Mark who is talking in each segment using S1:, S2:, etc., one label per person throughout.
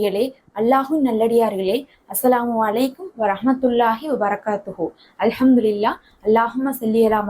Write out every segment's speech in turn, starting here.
S1: களே அல்லாஹும் நல்லடியார்களே அஸ்ஸலாமு அலைக்கும் வரஹ்மத்துல்லாஹி வபரகாத்துஹு. அல்ஹம்துலில்லா அல்லாஹும சல்லி அலா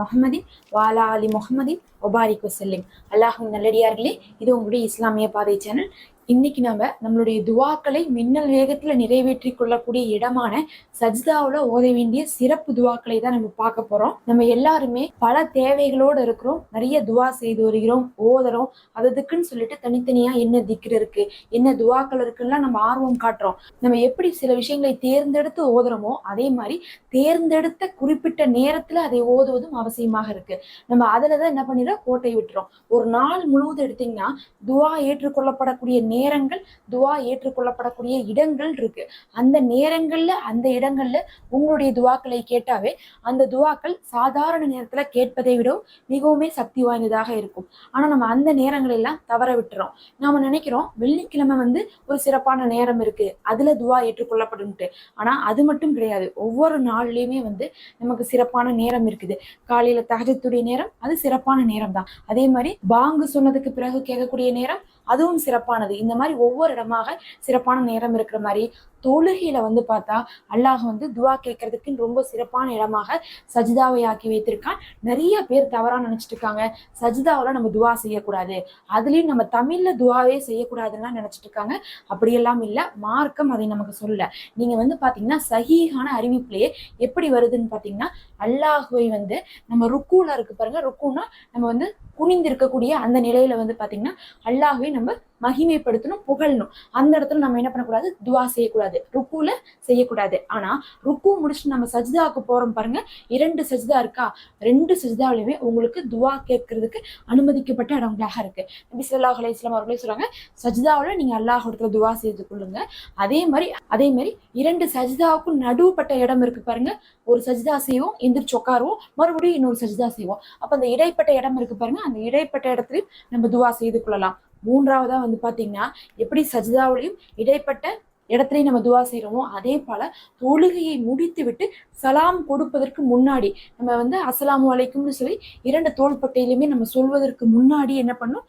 S1: வாலா அலி முஹம்மதின் ஒபாரிக் வசல்லிம் அல்லாஹும் நல்லடியார்களே இது உங்களுடைய இஸ்லாமிய பாதை சேனல் இன்னைக்கு நம்ம நம்மளுடைய துவாக்களை மின்னல் வேகத்துல நிறைவேற்றி கொள்ளக்கூடிய இடமான சஜ்தாவுல ஓத வேண்டிய சிறப்பு துவாக்களை தான் நம்ம பார்க்க போறோம். நம்ம எல்லாருமே பல தேவைகளோடு இருக்கிறோம். நிறைய துவா செய்து வருகிறோம் ஓதுறோம். அதுக்குன்னு சொல்லிட்டு தனித்தனியா என்ன திக்ர் இருக்கு என்ன துவாக்கள் இருக்குன்னா நம்ம ஆர்வம் காட்டுறோம். நம்ம எப்படி சில விஷயங்களை தேர்ந்தெடுத்து ஓதுறோமோ அதே மாதிரி தேர்ந்தெடுத்த குறிப்பிட்ட நேரத்துல அதை ஓதுவதும் அவசியமாக இருக்கு. நம்ம அதுலதான் என்ன பண்ணிடுறோம்? கோட்டை விட்டுறோம். ஒரு நாள் முழுவதும் எடுத்தீங்கன்னா துவா ஏற்றுக்கொள்ளப்படக்கூடிய நேரங்கள் துவா ஏற்றுக்கொள்ளப்படக்கூடிய இடங்கள் இருக்கு. அந்த நேரங்கள்ல அந்த இடங்கள்ல உங்களுடைய துவாக்களை கேட்டாவே அந்த துவாக்கள் சாதாரண நேரத்துல கேட்பதை விட மிகவுமே சக்தி வாய்ந்ததாக இருக்கும். ஆனா நம்ம அந்த நேரங்கள் எல்லாம் தவற விட்டுறோம். நாம நினைக்கிறோம் வெள்ளிக்கிழமை வந்து ஒரு சிறப்பான நேரம் இருக்கு. அதுல துவா ஏற்றுக்கொள்ளப்படும்ட்டு. ஆனா அது மட்டும் கிடையாது. ஒவ்வொரு நாள்லயுமே வந்து நமக்கு சிறப்பான நேரம் இருக்குது. காலையில தகஜத்துடைய நேரம் அது சிறப்பான நேரம் தான் அதே மாதிரி பாங்கு சொன்னதுக்கு பிறகு கேட்கக்கூடிய நேரம் அதுவும் சிறப்பானது. இந்த மாதிரி ஒவ்வொரு இடமாக சிறப்பான நேரம் இருக்கிற மாதிரி தொழுகையில வந்து பார்த்தா அல்லாஹ் வந்து துவா கேட்கறதுக்கு ரொம்ப சிறப்பான இடமாக சஜிதாவை ஆக்கி வைத்திருக்கான். நிறைய பேர் தவறா நினைச்சிட்டு இருக்காங்க. சஜிதாவில் நம்ம துவா செய்யக்கூடாது. அதுலயும் நம்ம தமிழ்ல துவாவே செய்யக்கூடாதுன்னு நினைச்சிட்டு இருக்காங்க. அப்படியெல்லாம் இல்லை. மார்க்கம் அதை நமக்கு சொல்ல நீங்க வந்து பாத்தீங்கன்னா சகிகான அறிவிப்புலயே எப்படி வருதுன்னு பாத்தீங்கன்னா அல்லாஹுவை வந்து நம்ம ருக்கூல இருக்கு பாருங்க. ருக்குன்னா நம்ம வந்து குனிந்து இருக்கக்கூடிய அந்த நிலையில வந்து பாத்தீங்கன்னா அல்லாஹுவை நம்ம மகிமைப்படுத்தணும் புகழணும். அந்த இடத்துல நம்ம என்ன பண்ணக்கூடாது? துவா செய்யக்கூடாது. ருக்குல செய்யக்கூடாது. ஆனா ருக்கு முடிச்சுட்டு நம்ம சஜிதாவுக்கு போறோம் பாருங்க. இரண்டு சஜிதா இருக்கா? ரெண்டு சஜிதாவிலுமே உங்களுக்கு துவா கேட்கறதுக்கு அனுமதிக்கப்பட்ட இடங்களாக இருக்கு. நபி ஸல்லல்லாஹு அலைஹி வஸல்லம் அவர்களே சொல்றாங்க சஜிதாவுல நீங்க அல்லாஹ் இடத்துல துவா செய்து கொள்ளுங்க. அதே மாதிரி அதே மாதிரி இரண்டு சஜிதாவுக்கும் நடுவுப்பட்ட இடம் இருக்கு பாருங்க. ஒரு சஜிதா செய்வோம் எந்திரிச்சு உட்காருவோம். மறுபடியும் இன்னொரு சஜிதா செய்வோம். அப்ப அந்த இடைப்பட்ட இடம் இருக்கு பாருங்க. அந்த இடைப்பட்ட இடத்துலயும் நம்ம துவா செய்து கொள்ளலாம். மூன்றாவதா வந்து பாத்தீங்கன்னா எப்படி சஜிதாவிலையும் இடைப்பட்ட இடத்துலையும் நம்ம துவா செய்கிறோமோ அதே போல தொழுகையை முடித்து விட்டு சலாம் கொடுப்பதற்கு முன்னாடி நம்ம வந்து அஸ்ஸலாமு அலைக்கும்னு சொல்லி இரண்டு தோள்பட்டையிலுமே நம்ம சொல்வதற்கு முன்னாடி என்ன பண்ணும்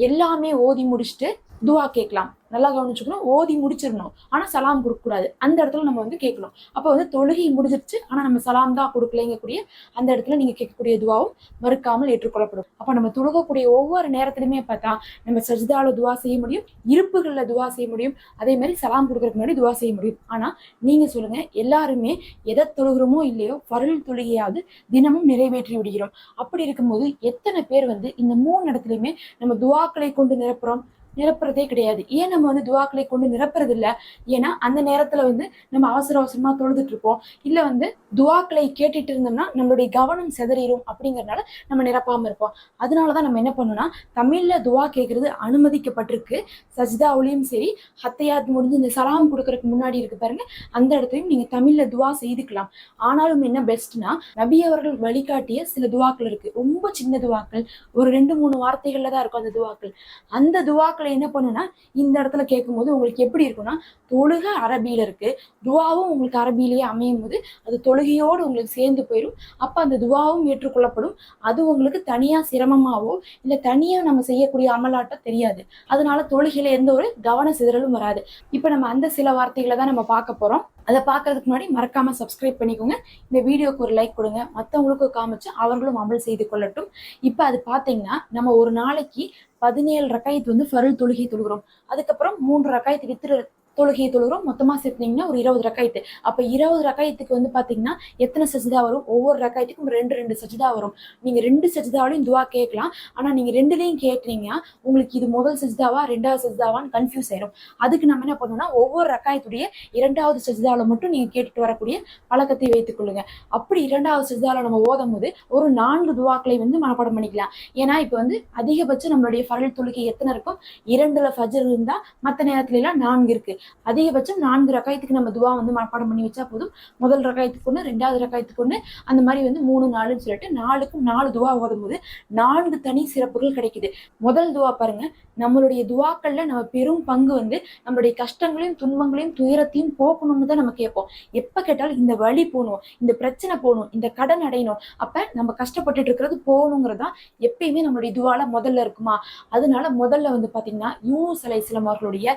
S1: எல்லாமே ஓதி முடிச்சுட்டு துவா கேட்கலாம். நல்லா கவனிச்சுக்கணும். ஓதி முடிச்சிடணும். ஆனால் சலாம் கொடுக்கக்கூடாது. அந்த இடத்துல நம்ம வந்து கேட்கணும். அப்போ வந்து தொழுகை முடிஞ்சிருச்சு. ஆனால் நம்ம சலாம் தான் கொடுக்கலைங்கக்கூடிய அந்த இடத்துல நீங்கள் கேட்கக்கூடிய துவாவும் மறுக்காமல் ஏற்றுக்கொள்ளப்படும். அப்போ நம்ம தொழுகக்கூடிய ஒவ்வொரு நேரத்துலையுமே பார்த்தா நம்ம சஜிதாவில் துவா செய்ய முடியும். இருப்புகளில் துவா செய்ய முடியும். அதே மாதிரி சலாம் கொடுக்குறதுக்கு முன்னாடி துவா செய்ய முடியும். ஆனால் நீங்கள் சொல்லுங்கள் எல்லாருமே எதை தொழுகிறோமோ இல்லையோ பருள் தொழுகையாவது தினமும் நிறைவேற்றி விடுகிறோம். அப்படி இருக்கும்போது எத்தனை பேர் வந்து இந்த மூணு இடத்துலையுமே நம்ம துவாக்களை கொண்டு நிரப்புறோம்? நிரப்புறதே கிடையாது. ஏன் நம்ம வந்து துவாக்களை கொண்டு நிரப்புறது இல்லை ஏன்னா அந்த நேரத்துல வந்து நம்ம அவசர அவசரமா தொழுதுட்டு இருப்போம் இல்ல வந்து துவாக்களை கேட்டுட்டு இருந்தோம்னா நம்மளுடைய கவனம் சிதறிடும் அப்படிங்கறதுனால நம்ம நிரப்பாம இருப்போம். அதனாலதான் நம்ம என்ன பண்ணோம்னா தமிழ்ல துவா கேட்கறது அனுமதிக்கப்பட்டிருக்கு. சஜிதாவுலயும் சரி ஹத்தையாத் முடிஞ்சு இந்த சலாம் கொடுக்கறதுக்கு முன்னாடி இருக்கு பாருங்க அந்த இடத்தையும் நீங்க தமிழ்ல துவா செய்துக்கலாம். ஆனாலும் என்ன பெஸ்ட்னா நபி அவர்கள் வழிகாட்டிய சில துவாக்கள் இருக்கு. ரொம்ப சின்ன துவாக்கள். ஒரு ரெண்டு மூணு வார்த்தைகள்ல தான் இருக்கும் அந்த துவாக்கள். அந்த துவாக்கள் துவாக்களை என்ன பண்ணுன்னா இந்த இடத்துல கேட்கும்போது உங்களுக்கு எப்படி இருக்கும்னா தொழுகை அரபியில இருக்கு. துவாவும் உங்களுக்கு அரபியிலேயே அமையும் போது அது தொழுகையோடு உங்களுக்கு சேர்ந்து போயிடும் அப்ப அந்த துவாவும் ஏற்றுக்கொள்ளப்படும். அது உங்களுக்கு தனியா சிரமமாவோ இல்ல தனியா நம்ம செய்யக்கூடிய அமலாட்டம் தெரியாது. அதனால தொழுகையில எந்த ஒரு கவன சிதறலும் வராது. இப்ப நம்ம அந்த சில வார்த்தைகளை தான் நம்ம பார்க்க போறோம். அதை பார்க்கறதுக்கு முன்னாடி மறக்காம சப்ஸ்கிரைப் பண்ணிக்கோங்க. இந்த வீடியோக்கு ஒரு லைக் கொடுங்க. மற்றவங்களுக்கு காமிச்சு அவர்களும் அமல் செய்து கொள்ளட்டும். இப்போ அது பார்த்தீங்கன்னா நம்ம ஒரு நாளைக்கு பதினேழு ரக்காயத்து வந்து ஃபருள் தொழுகை தொழுகிறோம். அதுக்கப்புறம் மூன்று ரக்காயத்து வித்திர தொழுகையை தொழுகிறோம் மொத்தமாக சேர்த்திங்கன்னா ஒரு இருபது ரக்காயத்து. அப்போ இருபது ரக்காயத்துக்கு வந்து பார்த்தீங்கன்னா எத்தனை சஜிதா வரும்? ஒவ்வொரு ரக்காயத்துக்கும் ரெண்டு ரெண்டு சஜிதா வரும். நீங்கள் ரெண்டு சஜிதாவிலையும் துவா கேட்கலாம். ஆனால் நீங்கள் ரெண்டுலேயும் கேட்டீங்கன்னா உங்களுக்கு இது முதல் சஜிதாவா ரெண்டாவது சஜிதாவான்னு கன்ஃபியூஸ் ஆயிரும். அதுக்கு நம்ம என்ன பண்ணோம்னா ஒவ்வொரு ரக்காயத்துடைய இரண்டாவது சஜிதாவில் மட்டும் நீங்கள் கேட்டுட்டு வரக்கூடிய பழக்கத்தை வைத்துக் கொள்ளுங்க. அப்படி இரண்டாவது சஜிதாவில் நம்ம ஓதும் போது ஒரு நான்கு துவாக்களை வந்து மனப்பாடம் பண்ணிக்கலாம். ஏன்னா இப்போ வந்து அதிகபட்சம் நம்மளுடைய ஃபரல் தொழுகை எத்தனை இருக்கும் இரண்டுல ஃபஜர் இருந்தால் மற்ற நேரத்துல எல்லாம் நான்கு இருக்கு. அதிகபட்சம் நான்கு ரகாயத்துக்கு நம்ம துவா வந்து மனப்பாடம் பண்ணி வச்சா போதும். முதல் ரகாயத்துக்கு ஒன்று ரெண்டாவது ரகாயத்துக்கு ஒன்று அந்த மாதிரி வந்து மூணு நாலுன்னு சொல்லிட்டு நாலுக்கும் நாலு துவா ஓதும் போது நான்கு தனி சிறப்புகள் கிடைக்குது. முதல் துவா பாருங்க நம்மளுடைய துவாக்கள்ல நம்ம பெரும் பங்கு வந்து நம்மளுடைய கஷ்டங்களையும் துன்பங்களையும் துயரத்தையும் போக்கணும்னு தான் நம்ம கேட்போம். எப்ப கேட்டாலும் இந்த வழி போகணும் இந்த பிரச்சனை போகணும் இந்த கடன் அடையணும் அப்ப நம்ம கஷ்டப்பட்டுட்டு இருக்கிறது போகணுங்கிறதா எப்பயுமே நம்மளுடைய துவால முதல்ல இருக்குமா? அதனால முதல்ல வந்து பாத்தீங்கன்னா யூ அலைஹிஸ்ஸலாம் சிலமார்களுடைய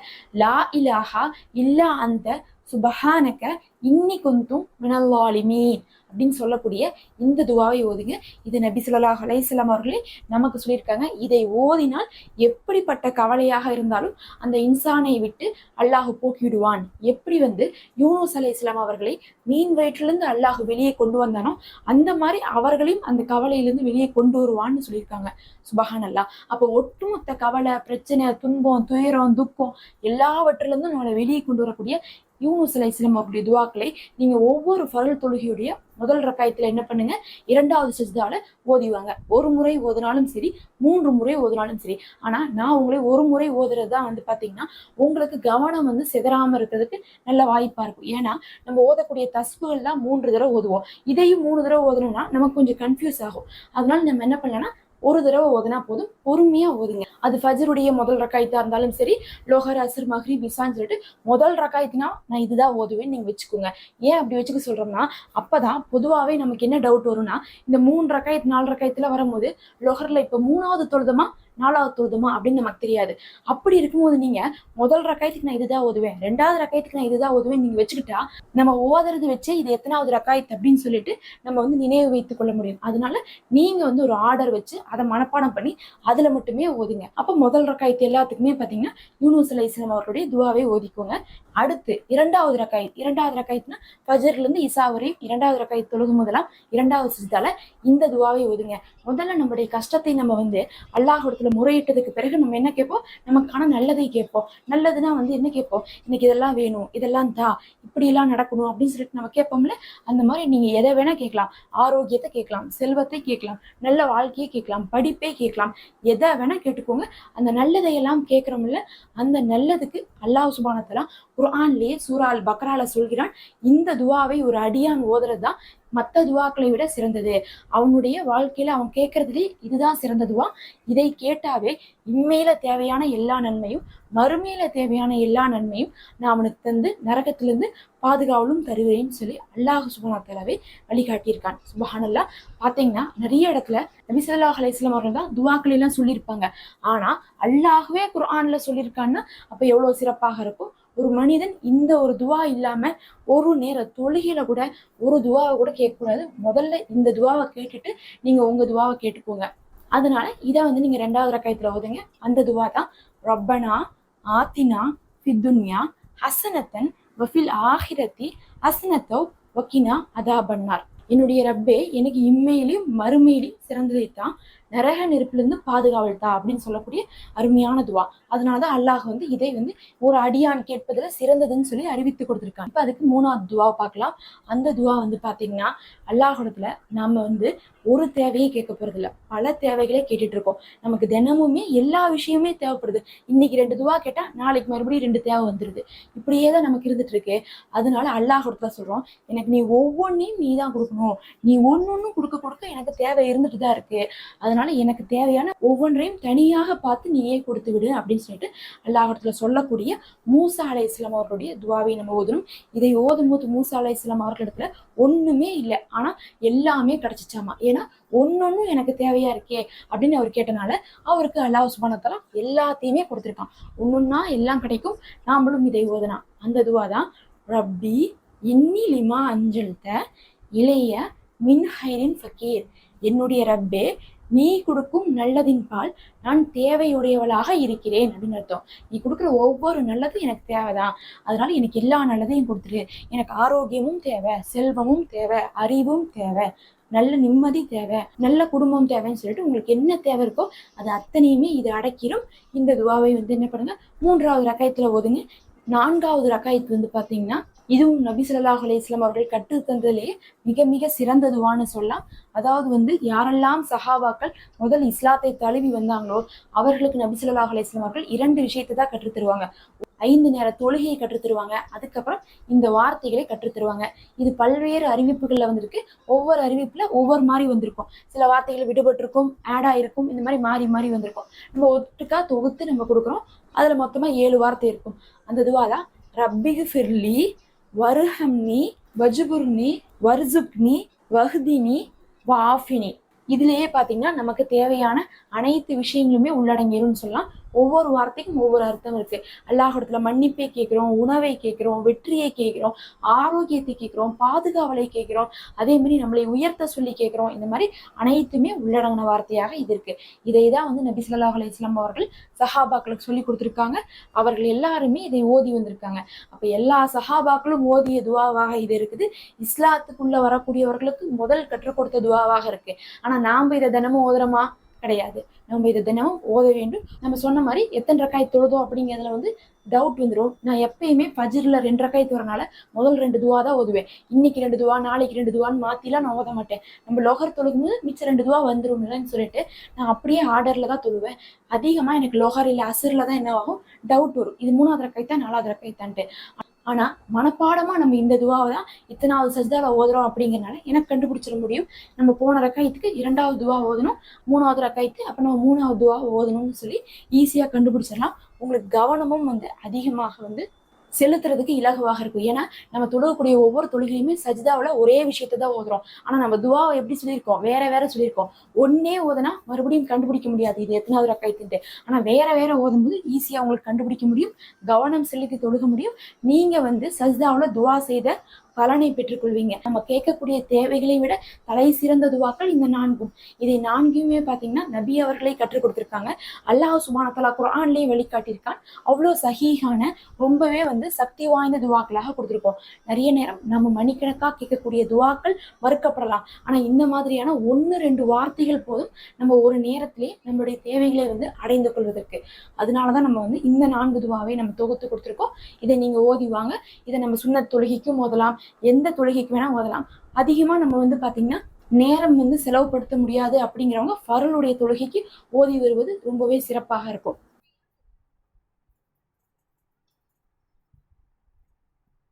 S1: லா இலாஹா இல்லை அந்த சுபஹானக்க இன்னி குந்தும் மினல்லாலிமீன் அப்படின்னு சொல்லக்கூடிய இந்த துவாவை ஓதுங்க. இது நபி ஸல்லல்லாஹு அலைஹி அவர்களே நமக்கு சொல்லியிருக்காங்க. இதை ஓதினால் எப்படிப்பட்ட கவலையாக இருந்தாலும் அந்த இன்சானை விட்டு அல்லாஹ் போக்கிவிடுவான். எப்படி வந்து யூனுஸ் இஸ்லாம் அவர்களை மீன் வயிற்றிலிருந்து அல்லாஹ் வெளியே கொண்டு வந்தானோ அந்த மாதிரி அவர்களையும் அந்த கவலையிலிருந்து வெளியே கொண்டு வருவான்னு சொல்லியிருக்காங்க. சுபஹான் அல்லாஹ் அப்போ ஒட்டுமொத்த கவலை பிரச்சனை துன்பம் துயரம் துக்கம் எல்லாவற்றிலிருந்தும் நம்மளை வெளியே கொண்டு வரக்கூடிய யூனுஸ் அலைஹிஸ்ஸலாம் அவருடைய துவாக்களை நீங்க ஒவ்வொரு ஃபரல் தொழுகையுடைய முதல் ரக்காயத்துல என்ன பண்ணுங்க? இரண்டாவது சஜ்தால ஓதிவாங்க ஒரு முறை ஓதினாலும் சரி மூன்று முறை ஓதினாலும் சரி. ஆனா நான் உங்களை ஒரு முறை ஓதுறது தான் வந்து பாத்தீங்கன்னா உங்களுக்கு கவனம் வந்து சிதறாம இருக்கிறதுக்கு நல்ல வாய்ப்பா இருக்கும். ஏன்னா நம்ம ஓதக்கூடிய தஸ்புகள்லாம் மூன்று தடவை ஓதுவோம். இதையும் மூணு தடவை ஓதணும்னா நமக்கு கொஞ்சம் கன்ஃபியூஸ் ஆகும். அதனால நம்ம என்ன பண்ணலாம்னா ஒரு தடவை ஓதுனா போதும். பொறுமையா ஓதுங்க. அது ஃபஜருடைய முதல் ரக்காயத்தா இருந்தாலும் சரி லோஹர் அசர் மஹ்ரி பிசான்னு சொல்லிட்டு முதல் ரக்காயத்துனா நான் இதுதான் ஓதுவேன்னு நீங்க வச்சுக்கோங்க. ஏன் அப்படி வச்சுக்க சொல்றோம்னா அப்பதான் பொதுவாவே நமக்கு என்ன டவுட் வரும்னா இந்த மூணு ரக்காயத்து நாலு ரக்காயத்துல வரும்போது லோஹர்ல இப்ப மூணாவது தொழுதமா நாலாவது தொழுதுமா அப்படின்னு நமக்கு தெரியாது. அப்படி இருக்கும்போது நீங்க முதல் ரக்காயத்துக்கு நான் இதுதான் ஓதுவேன். ரெண்டாவது ரக்காயத்துக்கு நான் இதுதான் ஓதுவேன். நீங்க வச்சுக்கிட்டா நம்ம ஓதுறது வச்சு இது எத்தனாவது ரக்காயத்து அப்படின்னு சொல்லிட்டு நம்ம வந்து நினைவு வைத்துக் கொள்ள முடியும். அதனால நீங்க வந்து ஒரு ஆர்டர் வச்சு அதை மனப்பாடம் பண்ணி அதுல மட்டுமே ஓதுங்க. அப்ப முதல் ரக்காயத்து எல்லாத்துக்குமே பாத்தீங்கன்னா யூனுஸ் இஸ்லாம் அவர்களுடைய துவாவை ஓதிக்கோங்க. அடுத்து இரண்டாவது ரக்காயத் இரண்டாவது ரக்காயத்னா ஃபஜர்ல இருந்து இசா வரை இரண்டாவது ரக்காயத் தொழுகும் முதலாம் இரண்டாவது சிஜ்தால இந்த துவாவை ஓதுங்க. முதல்ல நம்மளுடைய கஷ்டத்தை நம்ம வந்து அல்லாஹ் இடத்துல முறையிட்டதுக்கு பிறகு நம்ம என்ன கேட்போம்? நமக்கான நல்லதை கேட்போம். நல்லதுன்னா வந்து என்ன கேட்போம்? இன்னைக்கு இதெல்லாம் வேணும் இதெல்லாம் தா இப்படி எல்லாம் நடக்கணும் அப்படின்னு சொல்லிட்டு நம்ம கேட்போம்ல அந்த மாதிரி நீங்க எதை வேணா கேட்கலாம். ஆரோக்கியத்தை கேட்கலாம் செல்வத்தை கேட்கலாம் நல்ல வாழ்க்கையை கேட்கலாம் படிப்பே கேட்கலாம். எதை வேணா கேட்டுக்கோங்க. அந்த நல்லதையெல்லாம் கேட்குறோம்ல அந்த நல்லதுக்கு அல்லாஹ் சுபானத்தெல்லாம் குர்ஆன்லயே சூரா அல் பக்ரால சொல்கிறான் இந்த துவாவை ஒரு அடியான் ஓதுறது தான் மற்ற துவாக்களை விட சிறந்தது. அவனுடைய வாழ்க்கையில அவன் கேட்கறதுலே இதுதான் சிறந்த துவா. இதை கேட்டாவே இம்மையில தேவையான எல்லா நன்மையும் மறுமையில தேவையான எல்லா நன்மையும் நான் அவனுக்கு தந்து நரகத்திலிருந்து பாதுகாவலும் தருகிறேன்னு சொல்லி அல்லாஹ் சுபனாத்தலாவே வழிகாட்டியிருக்கான். சுபஹானல்லா பாத்தீங்கன்னா நிறைய இடத்துல நபி ஸல்லல்லாஹு அவர்கள் தான் துவாக்கள் எல்லாம் சொல்லியிருப்பாங்க. ஆனா அல்லாஹ்வே குரான்ல சொல்லியிருக்கான்னா அப்ப எவ்வளவு சிறப்பாக இருக்கும்? ஒரு மனிதன் இந்த ஒரு துவா இல்லாம ஒரு நேர தொழுகையில கூட ஒரு துவாவை கூட கேட்கக்கூடாது. முதல்ல இந்த துவாவை கேட்டுட்டு நீங்க உங்க துவாவை கேட்டுக்கோங்க. அதனால இதை வந்து நீங்க ரெண்டாவது ரக்காயத்துல ஓதுங்க. அந்த துவா தான் ரப்பனா ஆத்தினா ஃபித்துன்யா ஹசனத்தன் வஃபில் ஆஹிரத்தி ஹசனத்தோ வக்கினா அதா பண்ணார் என்னுடைய ரப்பே எனக்கு இம்மையிலையும் மறுமையிலையும் சிறந்ததைத்தான் நரக நெருப்பிலிருந்து பாதுகாவல்தா அப்படின்னு சொல்லக்கூடிய அருமையான துவா. அதனாலதான் அல்லாஹ் வந்து இதை வந்து ஒரு அடியான் கேட்பதுல சிறந்ததுன்னு சொல்லி அறிவித்து கொடுத்துருக்காங்க. இப்ப அதுக்கு மூணாவது துவா பார்க்கலாம். அந்த துவா வந்து பாத்தீங்கன்னா அல்லாஹிடத்துல நாம வந்து ஒரு தேவையை கேட்க போறது இல்ல பல தேவைகளே கேட்டுட்டு இருக்கோம். நமக்கு தினமுமே எல்லா விஷயமே தேவைப்படுது. இன்னைக்கு ரெண்டு துவா கேட்டா நாளைக்கு மறுபடியும் ரெண்டு தேவை வந்துருது. இப்படியே தான் நமக்கு இருந்துட்டு இருக்கு. அதனால அல்லாஹிடத்துல சொல்றோம். எனக்கு நீ ஒவ்வொன்றையும் நீ தான் கொடுக்கணும். நீ ஒன்னொன்னும் கொடுக்க கொடுக்க எனக்கு தேவை இருந்துட்டு தான் இருக்கு. அதனால எனக்கு தேவையான ஒவ்வொன்றையும் தனியாக பார்த்து நீயே கொடுத்து விடு அப்படின்னு சொல்லிட்டு அல்லாஹத்துல சொல்லக்கூடிய மூசா அலை இஸ்லாம் அவர்களுடைய துவாவை நம்ம ஓதணும். இதை ஓதும் போது மூசா அலை இஸ்லாம் அவர்களிடத்துல ஒண்ணுமே இல்லை. ஆனா எல்லாமே கிடைச்சிச்சாமா? ஏன்னா ஒன்னொன்னும் எனக்கு தேவையா இருக்கே அப்படின்னு அவர் கேட்டனால அவருக்கு அல்லாஹ் சுபானத்தால எல்லாத்தையுமே கொடுத்துருக்கான். ஒன்னொன்னா எல்லாம் கிடைக்கும். நாமளும் இதை ஓதனா அந்த துவா தான் ரப்பி இன்னி லிமா அஞ்சல்த இளைய மின் ஹைரின் ஃபக்கீர் என்னுடைய ரப்பே நீ கொடுக்கும் நல்லதின் பால் நான் தேவையுடையவளாக இருக்கிறேன் அப்படின்னு அர்த்தம். நீ கொடுக்குற ஒவ்வொரு நல்லதும் எனக்கு தேவைதான். அதனால எனக்கு எல்லா நல்லதையும் கொடுத்துரு. எனக்கு ஆரோக்கியமும் தேவை செல்வமும் தேவை அறிவும் தேவை நல்ல நிம்மதி தேவை நல்ல குடும்பம் தேவைன்னு சொல்லிட்டு உங்களுக்கு என்ன தேவை இருக்கோ அது அத்தனையுமே இது அடக்கிடும் இந்த துவாவை வந்து என்ன பண்ணுங்க? மூன்றாவது ரக்காயத்துல ஓதுங்க. நான்காவது ரக்காயத்து வந்து பாத்தீங்கன்னா இதுவும் நபி சொல்லாஹ் அலைஹி அவர்கள் கற்று தந்ததிலே மிக மிக சிறந்ததுவான்னு சொல்லலாம். அதாவது வந்து யாரெல்லாம் சஹாபாக்கள் முதல் இஸ்லாத்தை தழுவி வந்தாங்களோ அவர்களுக்கு நபி சொல்லாஹ் அலைஹி அவர்கள் இரண்டு விஷயத்தை தான் கற்றுத் தருவாங்க ஐந்து நேர தொழுகையை கற்றுத்தருவாங்க அதுக்கப்புறம் இந்த வார்த்தைகளை கற்றுத் தருவாங்க இது பல்வேறு அறிவிப்புகளில் வந்திருக்கு. ஒவ்வொரு அறிவிப்புல ஒவ்வொரு மாதிரி வந்திருக்கும். சில வார்த்தைகள் விடுபட்டிருக்கும் ஆட் ஆயிருக்கும் இந்த மாதிரி மாறி மாறி வந்திருக்கும். நம்ம ஒட்டுக்கா தொகுத்து நம்ம கொடுக்குறோம். அதுல மொத்தமா ஏழு வார்த்தை இருக்கும். அந்த துவாதான் ரப்பிகு ஃபிர்லி வருஹம்னி வஜுபுர்னி வர்சுக்னி வஹ்தினி வாஃபினி. இதுலயே பாத்தீங்கன்னா நமக்கு தேவையான அனைத்து விஷயங்களுமே உள்ளடங்கிரும்னு சொல்லலாம். ஒவ்வொரு வார்த்தைக்கும் ஒவ்வொரு அர்த்தம் இருக்கு. அல்லாஹிடத்துல மன்னிப்பை கேட்கிறோம் உணவை கேட்கிறோம் வெற்றியை கேட்கிறோம் ஆரோக்கியத்தை கேட்கிறோம் பாதுகாவலை கேட்கிறோம் அதே மாதிரி நம்மளை உயர்த்த சொல்லி கேட்கிறோம். இந்த மாதிரி அனைத்துமே உள்ளடங்கின வார்த்தையாக இது இருக்கு. இதை தான் வந்து நபி சொல்லாஹ் அலைஹி அவர்கள் சஹாபாக்களுக்கு சொல்லி கொடுத்துருக்காங்க. அவர்கள் எல்லாருமே இதை ஓதி வந்திருக்காங்க. அப்ப எல்லா சஹாபாக்களும் ஓதிய துவாவாக இது இருக்குது. இஸ்லாத்துக்குள்ள வரக்கூடியவர்களுக்கு முதல் கற்றுக் கொடுத்த துவாவாக இருக்கு. ஆனா நாம இதை தினமும் ஓதுறோமா? கிடையாது. நம்ம இதை தினமும் ஓத வேண்டும். நம்ம சொன்ன மாதிரி எத்தனை ரக்காய் தொழுதோம் அப்படிங்கிறதுல வந்து டவுட் வந்துடும் நான் எப்பயுமே பஜிரில் ரெண்டு ரக்காய் வரனால முதல் ரெண்டு துவா தான் ஓதுவேன். இன்னைக்கு ரெண்டு துவா நாளைக்கு ரெண்டு துவான்னு மாற்றிலாம் நான் ஓத மாட்டேன். நம்ம லோகர் தொழுகும்போது மிச்சம் ரெண்டு துவா வந்துரும்லன்னு சொல்லிட்டு நான் அப்படியே ஆர்டரில் தான் தொழுவேன். அதிகமாக எனக்கு லோகர் இல்லை அசுரில் தான் என்ன ஆகும்? டவுட் வரும். இது மூணாவது ரக்காய் தான் நாலாவது ரக்காய் தான்ட்டு. ஆனா மனப்பாடமா நம்ம இந்த துவாவை தான் இத்தனாவது சஜ்தால ஓதுறோம் அப்படிங்கிறனால எனக்கு கண்டுபிடிச்சிட முடியும். நம்ம போன ரக்காயத்துக்கு இரண்டாவது துவா ஓதணும் மூணாவது ரக்காயத்து அப்ப நம்ம மூணாவது துவா ஓதணும்னு சொல்லி ஈஸியா கண்டுபிடிச்சிடலாம். உங்களுக்கு கவனமும் வந்து அதிகமாக வந்து செலுத்துறதுக்கு இலகுவாக இருக்கும். ஏன்னா நம்ம தொழுகக்கூடிய ஒவ்வொரு தொழுகையுமே சஜிதாவில் ஒரே விஷயத்தை தான் ஓதுறோம். ஆனால் நம்ம துவாவை எப்படி சொல்லியிருக்கோம்? வேற வேற சொல்லியிருக்கோம். ஒன்னே ஓதுனா மறுபடியும் கண்டுபிடிக்க முடியாது. இது எத்தனாவது ரக்காயத்துட்டு ஆனால் வேற வேற ஓதும்போது ஈஸியாக உங்களுக்கு கண்டுபிடிக்க முடியும். கவனம் செலுத்தி தொழுக முடியும். நீங்கள் வந்து சஜிதாவில் துவா செய்த பலனை பெற்றுக்கொள்வீங்க. நம்ம கேட்கக்கூடிய தேவைகளை விட தலை சிறந்த துவாக்கள் இந்த நான்கும். இதை நான்குமே பார்த்தீங்கன்னா நபி அவர்களே கற்றுக் கொடுத்துருக்காங்க. அல்லாஹ் சுபானத்தலா குரான்லேயே வழிகாட்டியிருக்கான். அவ்வளோ சஹீஹான ரொம்பவே வந்து சக்தி வாய்ந்த துவாக்களாக கொடுத்துருக்கோம். நிறைய நேரம் நம்ம மணிக்கணக்காக கேட்கக்கூடிய துவாக்கள் மறுக்கப்படலாம். ஆனால் இந்த மாதிரியான ஒன்று ரெண்டு வார்த்தைகள் போதும் நம்ம ஒரு நேரத்திலே நம்மளுடைய தேவைகளை வந்து அடைந்து கொள்வதற்கு. அதனால தான் நம்ம வந்து இந்த நான்கு துவாவை நம்ம தொகுத்து கொடுத்துருக்கோம். இதை நீங்கள் ஓதி வாங்க. இதை நம்ம சுண்ணத் தொழுகைக்கும் ஓதலாம். எந்த தொழுகைக்கு வேணா ஓதலாம். அதிகமாக நம்ம வந்து பாத்தீங்கன்னா நேரம் வந்து செலவுபடுத்த முடியாது அப்படிங்கிறவங்க ஃபருளுடைய தொழுகைக்கு ஓதி வருவது ரொம்பவே சிறப்பாக இருக்கும்.